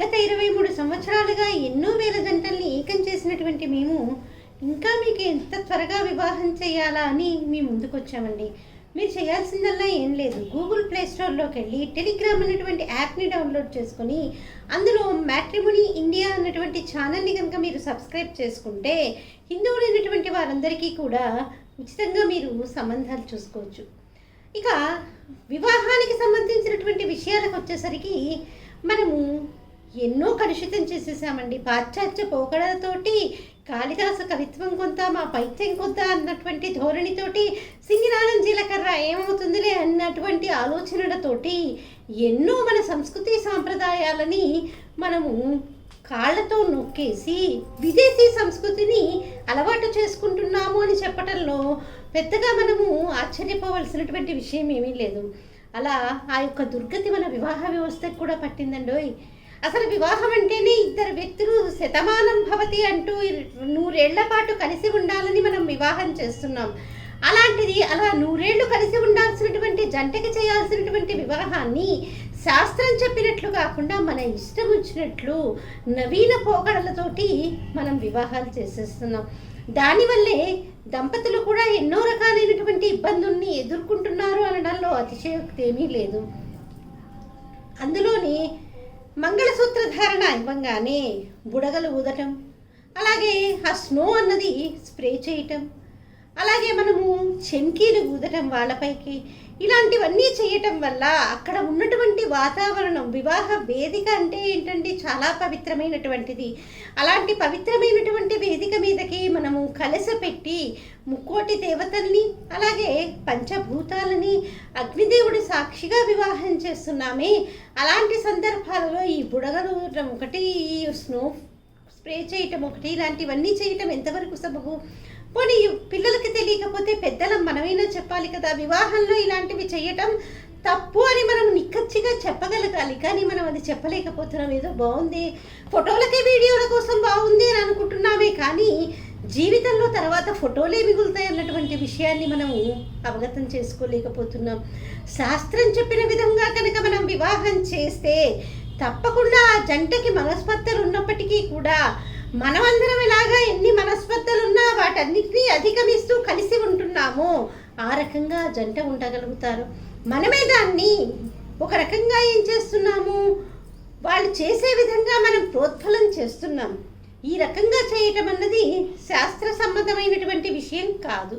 గత ఇరవై మూడు సంవత్సరాలుగా ఎన్నో వేల జంటల్ని ఏకం చేసినటువంటి మేము ఇంకా మీకు ఎంత త్వరగా వివాహం చేయాలా అని మీ ముందుకు వచ్చామండి మీరు చేయాల్సిందల్లా ఏం లేదు. గూగుల్ ప్లే స్టోర్లోకి వెళ్ళి టెలిగ్రామ్ అనేటువంటి యాప్ని డౌన్లోడ్ చేసుకొని అందులో మ్యాట్రిమోనీ ఇండియా అన్నటువంటి ఛానల్ని కనుక మీరు సబ్స్క్రైబ్ చేసుకుంటే హిందువులైనటువంటి వారందరికీ కూడా ఉచితంగా మీరు సంబంధాలు చూసుకోవచ్చు. ఇక వివాహానికి సంబంధించినటువంటి విషయాలకు వచ్చేసరికి మనము ఎన్నో కలుషితం చేసేసామండి. పాశ్చాత్య పోకడలతోటి కాళిదాస కవిత్వం కొంత మా పైత్యం కొంత అన్నటువంటి ధోరణితోటి సింగినాలం జీలకర్ర ఏమవుతుందిలే అన్నటువంటి ఆలోచనలతోటి ఎన్నో మన సంస్కృతి సాంప్రదాయాలని మనము కాళ్ళతో నొక్కేసి విదేశీ సంస్కృతిని అలవాటు చేసుకుంటున్నాము అని చెప్పటంలో పెద్దగా మనము ఆశ్చర్యపోవలసినటువంటి విషయం ఏమీ లేదు. అలా ఆ యొక్క దుర్గతి మన వివాహ వ్యవస్థకు కూడా పట్టిందండోయ్. అసలు వివాహం అంటేనే ఇద్దరు వ్యక్తులు శతమానం భవతి అంటూ నూరేళ్ళ పాటు కలిసి ఉండాలని మనం వివాహం చేస్తున్నాం. అలాంటిది అలా నూరేళ్ళు కలిసి ఉండాల్సినటువంటి జంటకి చేయాల్సినటువంటి వివాహాన్ని శాస్త్రం చెప్పినట్లు కాకుండా మన ఇష్టం వచ్చినట్లు నవీన పోకడలతోటి మనం వివాహాలు చేసేస్తున్నాం. దానివల్లే దంపతులు కూడా ఎన్నో రకాలైనటువంటి ఇబ్బందుల్ని ఎదుర్కొంటున్నారు అనడంలో అతిశయోక్తి ఏమీ లేదు. అందులోని మంగళసూత్ర ధారణ ఇవ్వంగానే బుడగలు ఊదటం అలాగే ఆ స్నో అన్నది స్ప్రే చేయటం అలాగే మనము చెంకీలు ఊదటం వాళ్ళపైకి ఇలాంటివన్నీ చేయటం వల్ల అక్కడ ఉన్నటువంటి వాతావరణం వివాహ వేదిక అంటే ఏంటంటే చాలా పవిత్రమైనటువంటిది. అలాంటి పవిత్రమైనటువంటి వేదిక మీదకి కలసపెట్టి ముక్కోటి దేవతల్ని అలాగే పంచభూతాలని అగ్నిదేవుడి సాక్షిగా వివాహం చేస్తున్నామే. అలాంటి సందర్భాలలో ఈ బుడగలు ఒకటి ఈ స్నో స్ప్రే చేయటం ఒకటి ఇలాంటివన్నీ చేయటం ఎంతవరకు సబబు? పోనీ పిల్లలకి తెలియకపోతే పెద్దలం మనమైనా చెప్పాలి కదా. వివాహంలో ఇలాంటివి చేయటం తప్పు అని మనం నిక్కచ్చిగా చెప్పగలగాలి కానీ మనం అది చెప్పలేకపోతున్నాం. ఏదో బాగుంది. ఫోటోలకి వీడియోల కోసం బాగుంది అని అనుకుంటున్నామే కానీ జీవితంలో తర్వాత ఫోటోలే మిగులుతాయి అన్నటువంటి విషయాన్ని మనము అవగతం చేసుకోలేకపోతున్నాం. శాస్త్రం చెప్పిన విధంగా కనుక మనం వివాహం చేస్తే తప్పకుండా ఆ జంటకి మనస్పర్ధలు ఉన్నప్పటికీ కూడా మనమందరం ఇలాగా ఎన్ని మనస్పర్ధలున్నా వాటన్నిటినీ అధిగమిస్తూ కలిసి ఉంటున్నామో ఆ రకంగా జంట ఉండగలుగుతారు. మనమే దాన్ని ఒక రకంగా ఏం చేస్తున్నాము? వాళ్ళు చేసే విధంగా మనం ప్రోత్ఫలం చేస్తున్నాం. ఈ రకంగా చేయటం అన్నది శాస్త్ర సమ్మతమైనటువంటి విషయం కాదు.